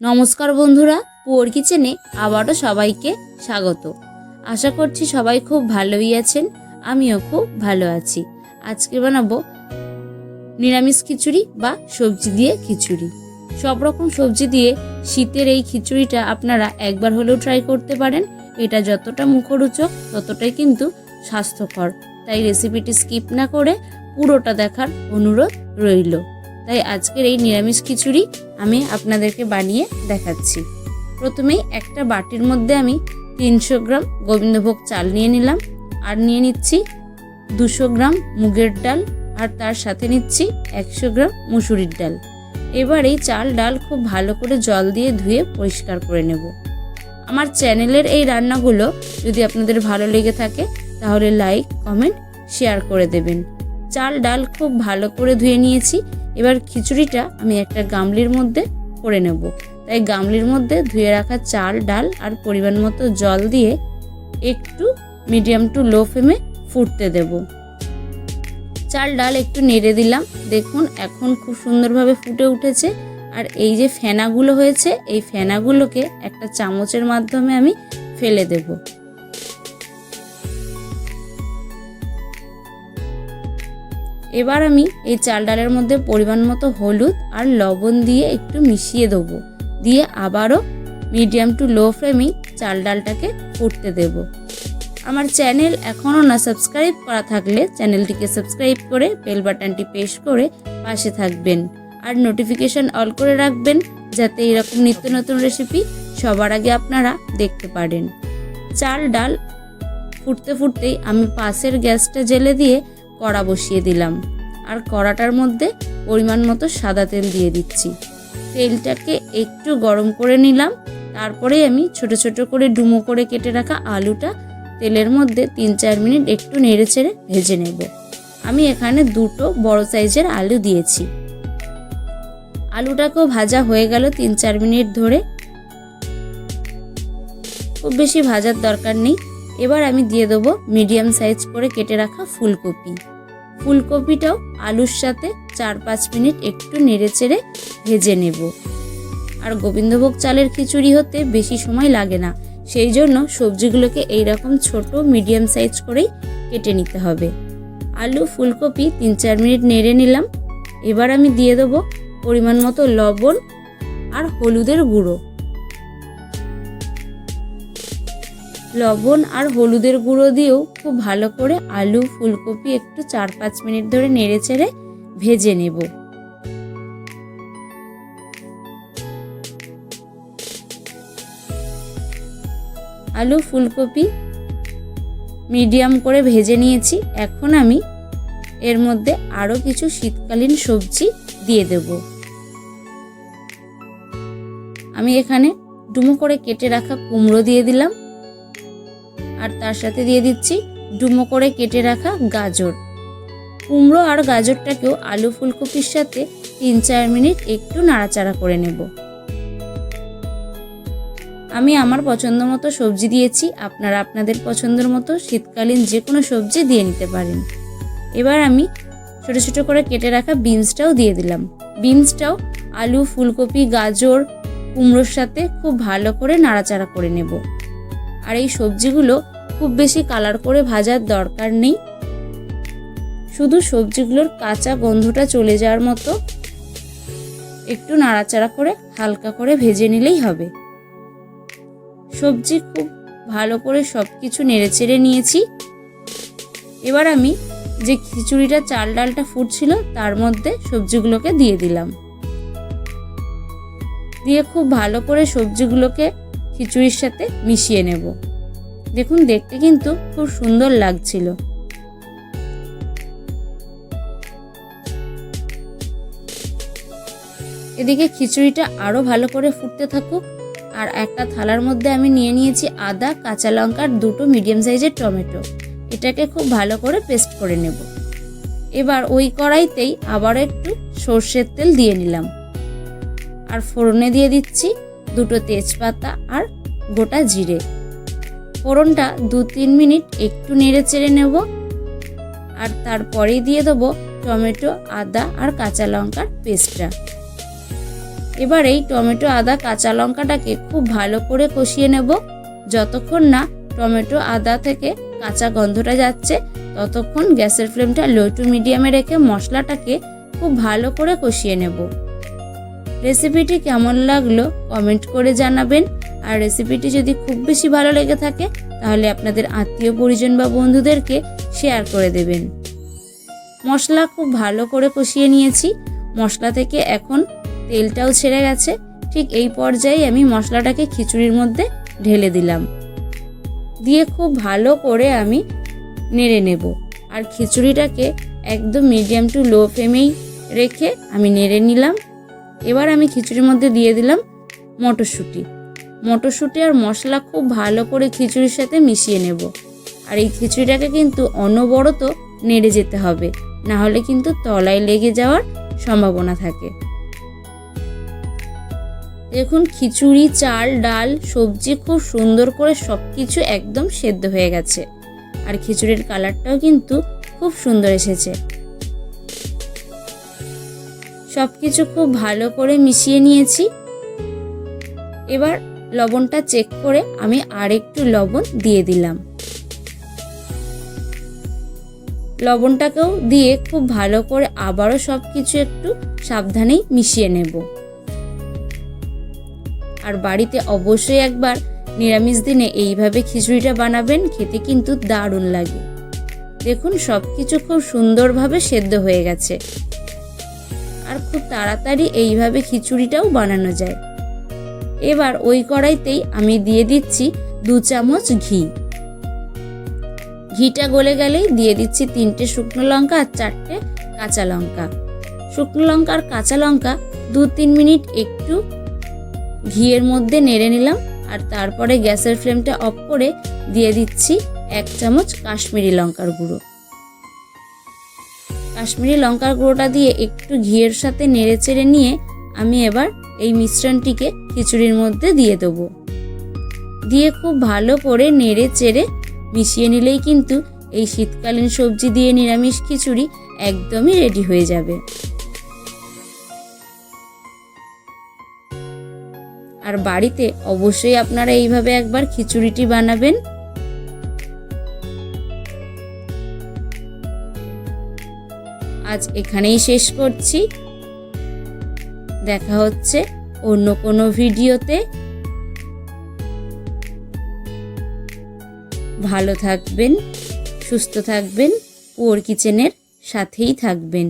নমস্কার বন্ধুরা, পুয়ার কিচেনে আবারও সবাইকে স্বাগত। আশা করছি সবাই খুব ভালোই আছেন, আমিও খুব ভালো আছি। আজকে বানাবো নিরামিষ খিচুড়ি বা সবজি দিয়ে খিচুড়ি। সব রকম সবজি দিয়ে শীতের এই খিচুড়িটা আপনারা একবার হলেও ট্রাই করতে পারেন। এটা যতটা মুখরোচক, ততটাই কিন্তু স্বাস্থ্যকর। তাই রেসিপিটি স্কিপ না করে পুরোটা দেখার অনুরোধ রইল। তাই আজকের এই নিরামিষ খিচুড়ি আমি আপনাদেরকে বানিয়ে দেখাচ্ছি। প্রথমেই একটা বাটির মধ্যে আমি তিনশো গ্রাম গোবিন্দভোগ চাল নিয়ে নিলাম, আর নিয়ে নিচ্ছি দুশো গ্রাম মুগের ডাল, আর তার সাথে নিচ্ছি একশো গ্রাম মুসুরির ডাল। এবার এই চাল ডাল খুব ভালো করে জল দিয়ে ধুয়ে পরিষ্কার করে নেব। আমার চ্যানেলের এই রান্নাগুলো যদি আপনাদের ভালো লেগে থাকে, তাহলে লাইক, কমেন্ট, শেয়ার করে দেবেন। চাল ডাল খুব ভালো করে ধুয়ে নিয়েছি এবার খিচুড়িটা আমি একটা গামলির মধ্যে করে নেব। তাই গামলির মধ্যে ধুয়ে রাখা চাল, ডাল আর পরিমাণ মতো জল দিয়ে একটু মিডিয়াম টু লো ফ্লেমে ফুটতে দেব। চাল, ডাল একটু নেড়ে দিলাম। দেখুন, এখন খুব সুন্দরভাবে ফুটে উঠেছে। আর এই যে ফেনাগুলো হয়েছে, এই ফেনাগুলোকে একটা চামচের মাধ্যমে আমি ফেলে দেবো। এবার আমি এই চাল ডালের মধ্যে পরিমাণ মতো হলুদ আর লবণ দিয়ে একটু মিশিয়ে দেবো। দিয়ে আবারও মিডিয়াম টু লো ফ্লেমে চাল ডালটাকে ফুটতে দেব। আমার চ্যানেল এখনও না সাবস্ক্রাইব করা থাকলে চ্যানেলটিকে সাবস্ক্রাইব করে বেল বাটনটি প্রেস করে পাশে থাকবেন। আর নোটিফিকেশন অল করে রাখবেন যাতে এরকম নিত্য নতুন রেসিপি সবার আগে আপনারা দেখতে পারেন। চাল ডাল ফুটতে ফুটতেই আমি পাশের গ্যাসটা জেলে দিয়ে কড়া বসিয়ে দিলাম। আর কড়াটার মধ্যে পরিমাণ মতো সাদা তেল দিয়ে দিচ্ছি। তেলটাকে একটু গরম করে নিলাম। তারপরে আমি ছোট ছোট করে ডুমো করে কেটে রাখা আলুটা তেলের মধ্যে তিন চার মিনিট একটু নেড়ে চেড়ে ভেজে নেব। আমি এখানে দুটো বড় সাইজের আলু দিয়েছি। আলুটাকেও ভাজা হয়ে গেল তিন চার মিনিট ধরে। খুব বেশি ভাজার দরকার নেই। এবার আমি দিয়ে দেবো মিডিয়াম সাইজ করে কেটে রাখা ফুলকপি। ফুলকপিটাও আলুর সাথে চার পাঁচ মিনিট একটু নেড়ে চেড়ে ভেজে নেব। আর গোবিন্দভোগ চালের খিচুড়ি হতে বেশি সময় লাগে না, সেই জন্য সবজিগুলোকে এই রকম ছোট মিডিয়াম সাইজ করেই কেটে নিতে হবে। আলু, ফুলকপি তিন চার মিনিট নেড়ে নিলাম। এবার আমি দিয়ে দেবো পরিমাণ মতো লবণ আর হলুদের গুঁড়ো। লবণ আর হলুদের গুঁড়ো দিয়েও খুব ভালো করে আলু, ফুলকপি একটু চার পাঁচ মিনিট ধরে নেড়ে চেড়ে ভেজে নেব। আলু, ফুলকপি মিডিয়াম করে ভেজে নিয়েছি। এখন আমি এর মধ্যে আরও কিছু শীতকালীন সবজি দিয়ে দেব। আমি এখানে ডুমো করে কেটে রাখা কুমড়ো দিয়ে দিলাম। আর তার সাথে দিয়ে দিচ্ছি ডুমো করে কেটে রাখা গাজর। কুমড়ো আর গাজরটাকেও আলু ফুলকপির সাথে তিন চার মিনিট একটু নাড়াচাড়া করে নেব। আমি আমার পছন্দ মতো সবজি দিয়েছি, আপনারা আপনাদের পছন্দের মতো শীতকালীন যে কোনো সবজি দিয়ে নিতে পারেন। এবার আমি ছোট ছোট করে কেটে রাখা বিনসটাও দিয়ে দিলাম। বিনসটাও আলু, ফুলকপি, গাজর, কুমড়োর সাথে খুব ভালো করে নাড়াচাড়া করে নেব। আর এই সবজিগুলো খুব বেশি কালার করে ভাজার দরকার নেই। শুধু সবজিগুলোর কাঁচা গন্ধটা চলে যাওয়ার মতো একটু নাড়াচাড়া করে হালকা করে ভেজে নিলেই হবে। সবজি খুব ভালো করে সব কিছু নেড়েচেড়ে নিয়েছি। এবার আমি যে খিচুড়িটা, চাল ডালটা ফুটছিল তার মধ্যে সবজিগুলোকে দিয়ে দিলাম। দিয়ে খুব ভালো করে সবজিগুলোকে খিচুড়ির সাথে মিশিয়ে নেব। দেখুন, দেখতে কিন্তু খুব সুন্দর লাগছিল। এদিকে খিচুড়িটা আরও ভালো করে ফুটতে থাকুক, আর একটা থালার মধ্যে আমি নিয়ে নিয়েছি আদা, কাঁচা লঙ্কার দুটো মিডিয়াম সাইজের টমেটো। এটাকে খুব ভালো করে পেস্ট করে নেব। এবার ওই কড়াইতেই আবার একটু সর্ষের তেল দিয়ে নিলাম। আর ফোড়নে দিয়ে দিচ্ছি দুটো তেজপাতা আর গোটা জিরে। ফোড়নটা দু তিন মিনিট একটু নেড়ে চেড়ে নেব। আর তারপরেই দিয়ে দেবো টমেটো, আদা আর কাঁচা লঙ্কার পেস্টটা। এবার এই টমেটো, আদা, কাঁচা লঙ্কাটাকে খুব ভালো করে কষিয়ে নেব। যতক্ষণ না টমেটো, আদা থেকে কাঁচা গন্ধটা যাচ্ছে, ততক্ষণ গ্যাসের ফ্লেমটা লো টু মিডিয়ামে রেখে মশলাটাকে খুব ভালো করে কষিয়ে নেব। রেসিপিটি কেমন লাগল কমেন্ট করে জানাবেন। আর রেসিপিটি যদি খুব বেশি ভালো লেগে থাকে, তাহলে আপনাদের আত্মীয় পরিজন বা বন্ধুদেরকে শেয়ার করে দেবেন। মশলা খুব ভালো করে কষিয়ে নিয়েছি। মশলা থেকে এখন তেলটাও ছেড়ে গেছে। ঠিক এই পর্যায়ে আমি মশলাটাকে খিচুড়ির মধ্যে ঢেলে দিলাম। দিয়ে খুব ভালো করে আমি নেড়ে নেব। আর খিচুড়িটাকে একদম মিডিয়াম টু লো ফ্লেমেই রেখে আমি নেড়ে নিলাম। এবার আমি খিচুড়ির মধ্যে দিয়ে দিলাম মটরশুঁটি। মটরশুঁটি আর মশলা খুব ভালো করে খিচুড়ির সাথে মিশিয়ে নেব। আর এই খিচুড়িটাকে কিন্তু অনবরত নেড়ে যেতে হবে, না হলে কিন্তু তলায় লেগে যাওয়ার সম্ভাবনা থাকে। দেখুন, খিচুড়ি, চাল, ডাল, সবজি খুব সুন্দর করে সব কিছু একদম সেদ্ধ হয়ে গেছে। আর খিচুড়ির কালারটাও কিন্তু খুব সুন্দর এসেছে। সব কিছু খুব ভালো করে মিশিয়ে নিয়েছি। এবার লবণটা চেক করে আমি আর একটু লবণ দিয়ে দিলাম। লবণটাকেও দিয়ে খুব ভালো করে আবারও সব কিছু একটু সাবধানেই মিশিয়ে নেব। আর বাড়িতে অবশ্যই একবার নিরামিষ দিনে এইভাবে খিচুড়িটা বানাবেন, খেতে কিন্তু দারুণ লাগে। দেখুন সব কিছু খুব সুন্দরভাবে সেদ্ধ হয়ে গেছে। আর খুব তাড়াতাড়ি এইভাবে খিচুড়িটাও বানানো যায়। এবার ওই কড়াইতেই আমি দিয়ে দিচ্ছি দু চামচ ঘি। ঘিটা গলে গেলেই দিয়ে দিচ্ছি তিনটে শুকনো লঙ্কা আর চারটে কাঁচা লঙ্কা। শুকনো লঙ্কা আর কাঁচা লঙ্কা দু তিন মিনিট একটু ঘিয়ের মধ্যে নেড়ে নিলাম আর তারপরে গ্যাসের ফ্লেমটা অফ করে দিয়ে দিচ্ছি এক চামচ কাশ্মীরি লঙ্কার গুঁড়ো। কাশ্মীরি লঙ্কার গুঁড়োটা দিয়ে একটু ঘিয়ের সাথে নেড়ে চেড়ে নিয়ে আমি এবার এই মিশ্রণটিকে খিচুড়ির মধ্যে দিয়ে দেবো। দিয়ে খুব ভালো করে নেড়ে চেড়ে মিশিয়ে নিলেই কিন্তু এই শীতকালীন সবজি দিয়ে নিরামিষ খিচুড়ি একদমই রেডি হয়ে যাবে। আর বাড়িতে অবশ্যই আপনারা এইভাবে একবার খিচুড়িটি বানাবেন। আজ এখানেই শেষ করছি। দেখা হচ্ছে অন্য কোনো ভিডিওতে। ভালো থাকবেন সুস্থ থাকবেন ওর কিচেনের সাথেই থাকবেন।